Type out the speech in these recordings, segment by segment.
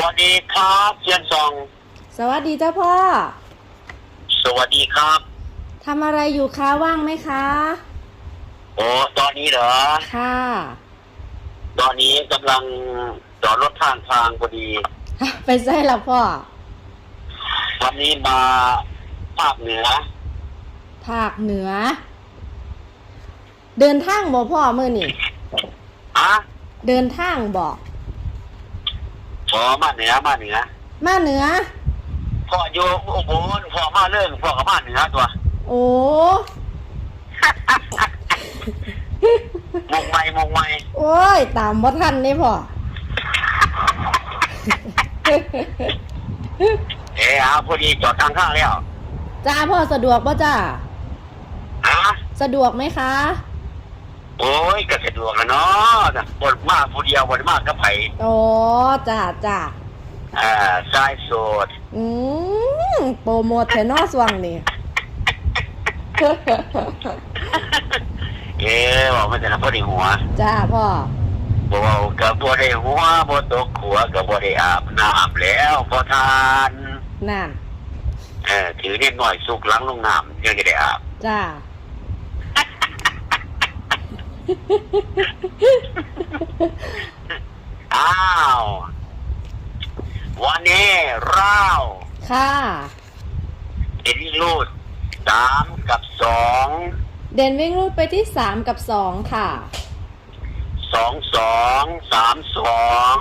วัสดีครับเชียนซอง สวัสดีเจ้าพ่อ สวัสดีครับทำอะไรอยู่คะว่างไหมคะ โอ้ตอนนี้เหรอ ค่ะ ตอนนี้กำลังจอดรถทางทางพอดี ไปใส่ละพ่อ วันนี้มาภาคเหนือ ภาคเหนือ เดินทางบ่พ่อมื่อนี่อะเดินทางบ่พ อมาเหนือมาเหนือมาเหนือ พ่ออยู่อุบลพ่อมาเรื่องพ่อกับมาเหนือตัวโอ้มงไม่มงไม่โอ้ย ตามบ่ทันนี่พ่อ เอ๋อาพอดีจอดทางข้างแล้วจ้าพ่อสะดวกป่ะจ้าอะสะดวกไหมคะ โอ้ยก็สะดวกแล้วเนาะบนมากผู้เดียวบนมากกับไผ่โอ้จ้าจ้าอ่าสายโสดอืมโปรโมทแทนอสวังนี่ เอ๋บอกมันจะทำพอดีหัวจ้าพ่อบ่เว้ากับบ่ได้หัวบ่ตกขัวกับบ่ได้อาบน้ำแล้วพอทานนั่นเออถือเน็ดหน่อยสุกหล้างลงน้ำยังจะได้อาบจ้า อ้าว วันนี้เราวค่ะ เห็นรูดสามกับสองเด่นวิ่งรูดไปที่สามกับสองค่ะ สองสองสามสอง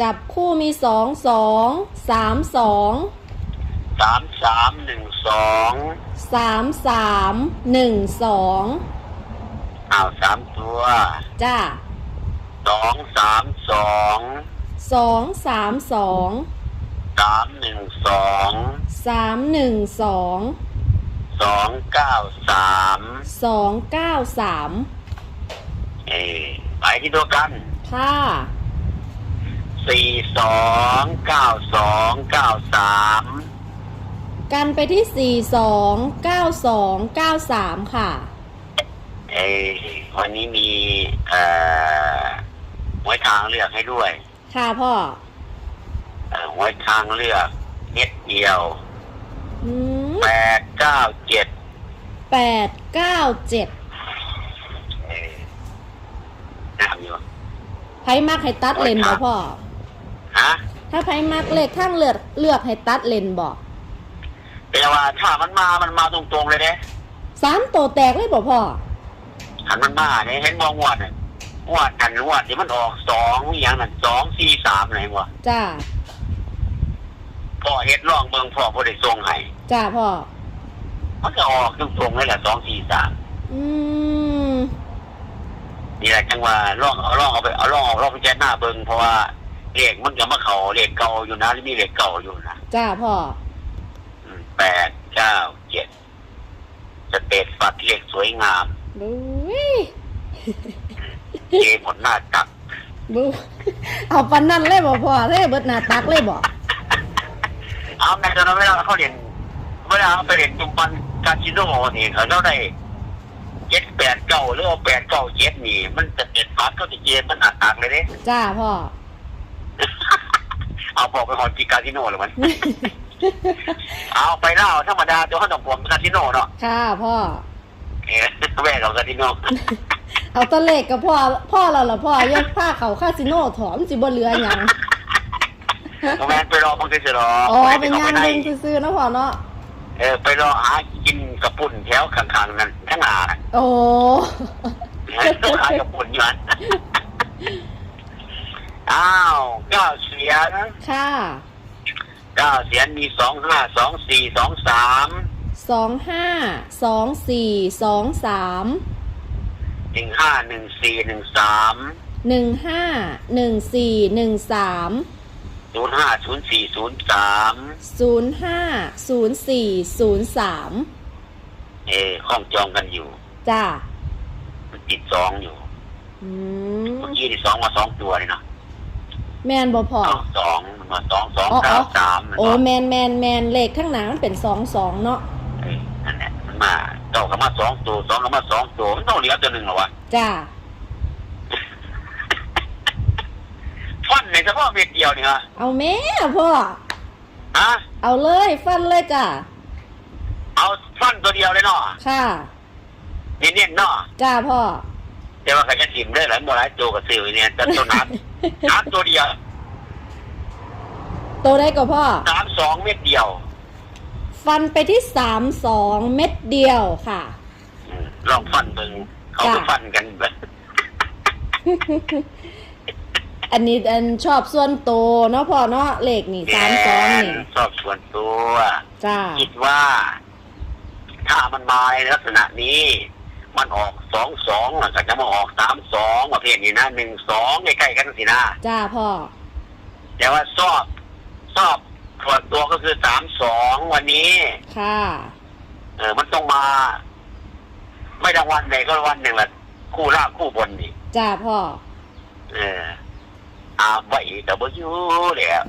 จับคู่มีสองสองสามสองสามสามหนึ่งสองสามสามหนึ่งสอง อ้าวสามตัวจ้าสองสามสองสองสามสองสามหนึ่งสองสามหนึ่งสองสองเก้าสามสองเก้าสามเออไปที่ตัวกันค่ะสี่สองเก้าสองเก้าสามกันไปที่สี่สองเก้าสองเก้าสามค่ะเออวันนี้มีเอ่อหวยทางเลือกให้ด้วยค่ะพ่อ เอ่อหวยทางเลือกเม็ดเดียวอืมแปดเก้าเจ็ดแปดเก้าเจ็ดเออน้ำอยู่ไพ่มักให้ตัดเลนบ่พ่อ ฮะถ้าไพ่มักเลขข้างเลือกเลือกให้ตัดเลนบ่แต่ว่าถ้ามันมามันมาตรงๆเลยเด้สามโตแตกเลยบ่พ่อ หันมันมาเนี่ยเห็นมองวดเนี่ยงวดกันงวดที่มันออกสองอหย่างนั้นสองสี่สามอะไรวะจ้าพ่อเฮ็ดร่องเมืองพ่อพ่อได้ทรงให้จ้าพ่อมันก็ออกตรงๆเลยแหละสองสี่สามอืมนี่แหละจังว่าร่องเอาร่องเอาไปเอาร่องเอาร่องไปแจ้หน้าเบิงเพราะว่าเลขมันก็มาเขาเลขเก่าอยู่นะหรือมีเลขเก่าอยู่นะจ้าพ่ออืมแปดเก้าเจ็ดสเตตฟัดเลขสวยงาม บุ้ยเกมหมดหน้าตักบุ้เอาปันนั่นเลยบ่พ่อเลยเบิดหน้าตักเลยบ่เอาในตอนนั้นเวลาเขาเรียนเวลาเขาไปเรียนจุมปันคาสิโนนี่เขาเราได้เจ็ดแปดเก้าหรือเอาแปดเก้าเจ็ดนี่ มันจะเด็ดฟัดก็จะเจนมันหนาตักเลยเด้จ้าพ่อเอาบอกไปหอนที่คาสิโนเลยมันเอาไปเล่าธรรมดาตัวเขาต้องผมคาสิโนเนาะค่ะพ่อ เออแม่เราคาสิโนเอาตะเลขกับพ่อพ่อเราละพ่อยกผ้าเขาคาสิโนถอมสิบ่เหลือหยังแม่นไปรอบางทีเสียรออ๋อเป็นงานเล่นซื่อๆนะพ่อเนาะเออไปรอหากินกระปุ่นแถวข้างๆนั้นทั้งหนาน่ะโอ้ขายกระปุ่นอยู่อันอ้าวเก้าเสียงค่ะ เก้าเสียงมีสองห้าสองสี่สองสาม สองห้าสองสี่สองสามหนึ่งห้าหนึ่งสี่หนึ่งสามหนึ่งห้าหนึ่งสี่หนึ่งสามศูนย์ห้าศูนย์สี่ศูนย์สามศูนย์ห้าศูนย์สี่ศูนย์สามเออห้องจองกันอยู่จ้ามันติดสองอยู่อืมเมื่อกี้ที่สองมาสองตัวเลยเนาะแมนบ่พ่อสองสองมันมาสองสองอ๋อเก้าอ๋อสามมันโอ้มาแมนแมนแมนเลขข้างหน้ามันเป็นสองสองเนาะ มันมาเก้าก็มาสองตัวสองก็มาสองตัวมันต้องเหลือตัวหนึ่งเหรอวะจ้าฟันในเฉพาะเม็ดเดียวนี่ฮะเอาแม่พ่อฮะเอาเลยฟันเลยจ้าเอาฟันตัวเดียวเลยเนาะค่ะเน้นๆเนาะจ้าพ่อเดี๋ยวว่าเขาจะถิ่มได้หลายโมหลายตัวกับซิวเนี่ยแต่ตัวนัดนัดตัวเดียวโตได้ก็พ่อสามสองเม็ดเดียว ฟันไปที่สามสองเม็ดเดียวค่ะ อืมลองฟันเบิ่งเขาก็จ้ะ ฟันกันแบบอันนี้อันชอบส่วนโตวเนาะพ่อเนาะเลขนี่สามสองนี่ชอบส่วนตัว จ้าคิดว่า ถ้ามันมาในลักษณะนี้ มันออกสองสองหลังจากจะมาออกสามสองประเภทนี้นะหนึ่งสองใกล้ๆกันสินะ จ้าพ่อแต่ว่าชอบชอบ ส่วนตัวก็คือสามสองวันนี้ ค่ะ เออมันต้องมา ไม่รางวัลใดก็รางวัลหนึ่งแหละคู่ล่างคู่บนนี่จ้าพ่อ เอออาไว้แต่บ่อยู่แล้ว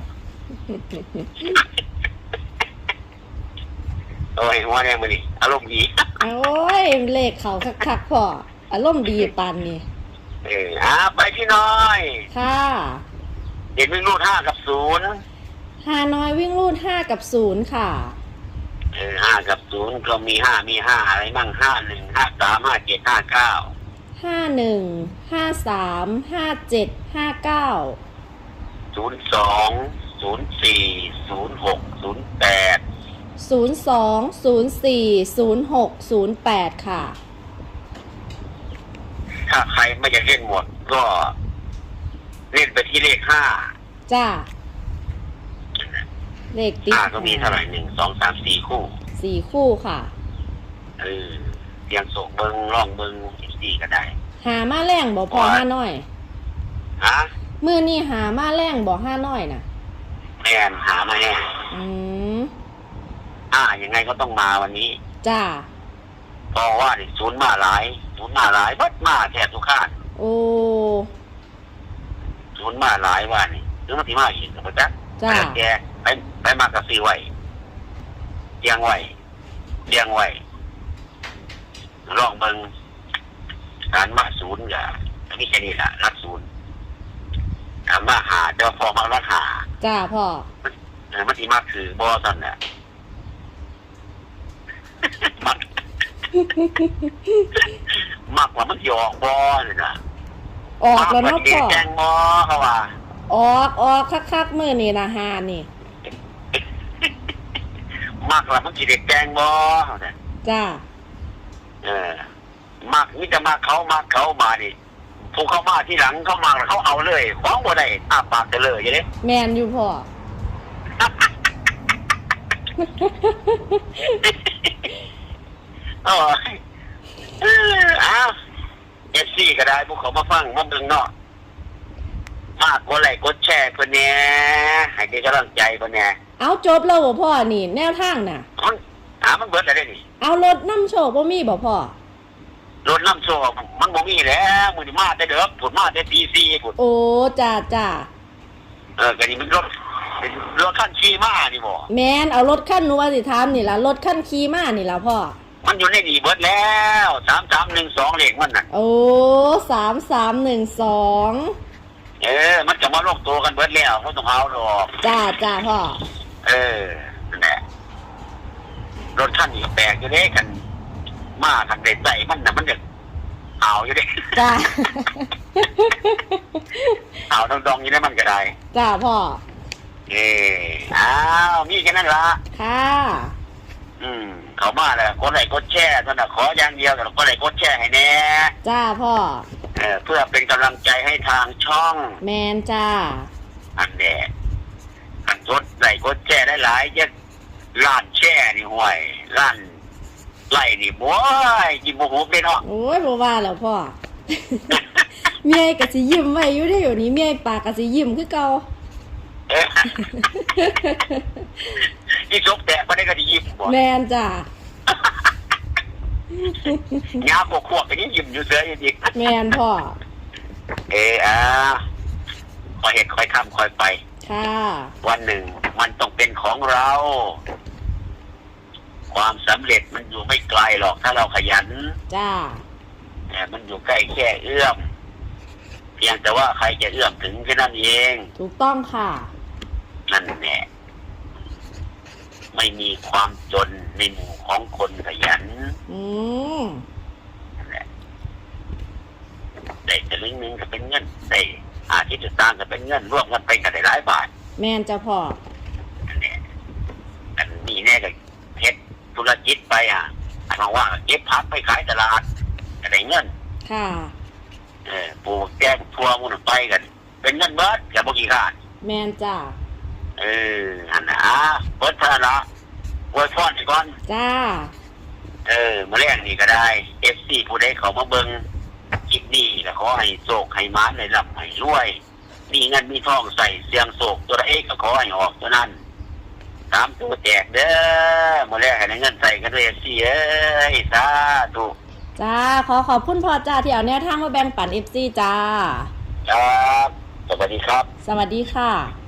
โอ้ยหัวแดงมาดิอารมณ์ดี โอ้ยเลขเขาคักๆพ่ออารมณ์ดีปานนี่เอออ่าไปที่น้อย ค่ะ เด็กวิ่งรูดห้ากับศูนย์ ฮานอยวิ่งรูดห้ากับศูนย์ค่ะ เออห้ากับศูนย์ก็มีห้ามีห้าอะไรบ้างห้าหนึ่งห้าสามห้าเจ็ดห้าเก้าห้าหนึ่งห้าสามห้าเจ็ดห้าเก้าศูนย์สองศูนย์สี่ศูนย์หกศูนย์แปดศูนย์สองศูนย์สี่ศูนย์หกศูนย์แปดค่ะ ถ้าใครไม่อยากเล่นหมดก็ เล่นไปที่เลขห้าจ้า เลขติดห้าก็มีเท่าไหร่หนึ่งสองสามสี่คู่สี่คู่ค่ะเออเตียงส่งเบิงร่องเบิงสี่ก็ได้ หามาแรงบ่พอห้าน้อยฮะมือนี่หามาแรงบ่ห้าน้อยน่ะแมนหามาแน่อืมอ่ายังไงก็ต้องมาวันนี้จ้าเพราะว่านี่ศูนย์มาหลายศูนย์มาหลายเบัดมาแทบทุกข้านโอ้ศูนย์มาหลายว่านี่หรือมันที่มาอีกกับจ๊ะจ้าแกไป ไปมากระซีไว้เตียงไว้เตียงไว้ลองเบิงการมาศูนย์กับนี่แค่นี้แหละรักศูนย์การมาหาเจ้าพอมารักหาจ้าพ่อเออมันที่มาคือบอสันเนี่ยมักมักกว่ามันหยออกบอเลยนะออกแล้วมัเนาะกว่าพ่อแกงบอเขาว่าออกออกคักๆมือนี่นะหานี่ มักว่ามันจีเด็กแกงบอเขาเนี่ยจ้าเออ มักนี่จะมาเขามักเขามาดิผู้เขามาที่หลังเขามาแล้วเขาเอาเลยฟ้องบ่ได้อาปากจะเลยอย่างนี้แมนอยู่พ่อ โอ้ยเอออ้าวเอฟซีก็ได้พวกเขามาฟังมาเบิ่งเนาะ มากกดไลค์กดแชร์เพิ่นแหน่ให้เป็นกำลังใจเพิ่นแหน่เอาจบแล้วบ่พ่อนี่แนวทางน่ะ มันหามันเบิดได้นี่เอารถน้ำโชคบ่มีบ่พ่อรถน้ำโซ่มันบ่มีแล้วมื้อนี้มาแต่เด้อผุดมาแต่ตี4พุ่นโอ้จ้าจ้าเออก็นี่มันรถเป็นรถคันขี่มานี่บ่แมนเอารถขั้นหนูว่าสิถามนี่ล่ะรถขั้นขี่มานี่ล่ะพ่อมันอยู่ในนี่เบิดแล้ว3312เลขมันน่ะโอ้สามสามหนึ่งสอง เออ มันจะมาลงตัวกันเบิดแล้วบ่ต้องเอาดอก จ้าจ้าพ่อ เออนั่นแหละรถคันนี้แปลกอยู่เด้กัน มาทางเด็ดใจมันน่ะมันจะเอาอยู่เด้จ้า เอาดองๆอยู่ได้มันก็ได้ จ้าพ่อ เอออ้าวมีแค่นั้นละค่ะ อืม เขามาแล้วกดไลค์กดแชร์ท่านน่ะขออย่างเดียวแต่กดไลค์กดแชร์ให้แน่ จ้าพ่อ เออเพื่อเป็นกำลังใจให้ทางช่องแมนจ้า อันแดดอันกดไลค์กดแชร์ได้หลายเยอะล้านแชร์นี่ห่วยล้านไล่นี่บ้ยกินโมโหไปเนาะโอ้ยบ่ว่าแล้วพ่อ เมียกะสิยิ้มไว้อยู่ได้ออยู่นี้เมียปากกะสิยิ้มคือเก่าเออที่จกแตะมาได้ก็ดียิ้มบ่แมนจ้า ยาพวกขวบก็ยังยิ้มอยู่เสืออยู่ดีแมนพ่อ เอออ่าคอยเห็นคอยทำคอยไป ค่ะ วันหนึ่งมันต้องเป็นของเรา ความสำเร็จมันอยู่ไม่ไกลหรอกถ้าเราขยันจ้า แต่มันอยู่ใกล้แค่เอื้อมพียงแต่ว่าใครจะเอื้อมถึงแค่นั้นเอง ถูกต้องค่ะ นั่นแหละ ไม่มีความจนในหมู่ของคนขยันอืมนั่นแหละได้จะลึงหนึงก็เป็นเงินได้อาทิตย์ต่างก็เป็นเงินรวมกันไปกันได้หลายบาทแม่นจ้ะพ่อนั่นแหละอันนี้แน่ก็เฮ็ดธุรกิจไปอะอันว่าเก็บพักไปขายตลาดก็ได้เงิน ค่ะ เออปลูกแกงทัวมุนไปกัน เป็นเงินเบิดกับบกี่ขาด แม่นจ้ะ เอออันนะอะเบิดเท่านั้นละอวยพรให้ก่อน จ้า เออมาแรกนี่ก็ได้เอฟซีผู้ใดเขามาเบิงคลิปนี้แล้วขอให้โศกให้มาให้รับให้รวย มีเงินมีทองใส่เสียงโศกตัวละเอกก็ขอให้ออกตัวนั้นตามตัวแจกเด้อมาแรกให้ได้เงินใส่กันด้วยเอฟซีเอ้ยสาธุจ้า ขอขอบคุณพ่อจ้าที่เอาแนวทางมาแบ่งปันเอฟซีจ้า ครับ สวัสดีครับ สวัสดีค่ะ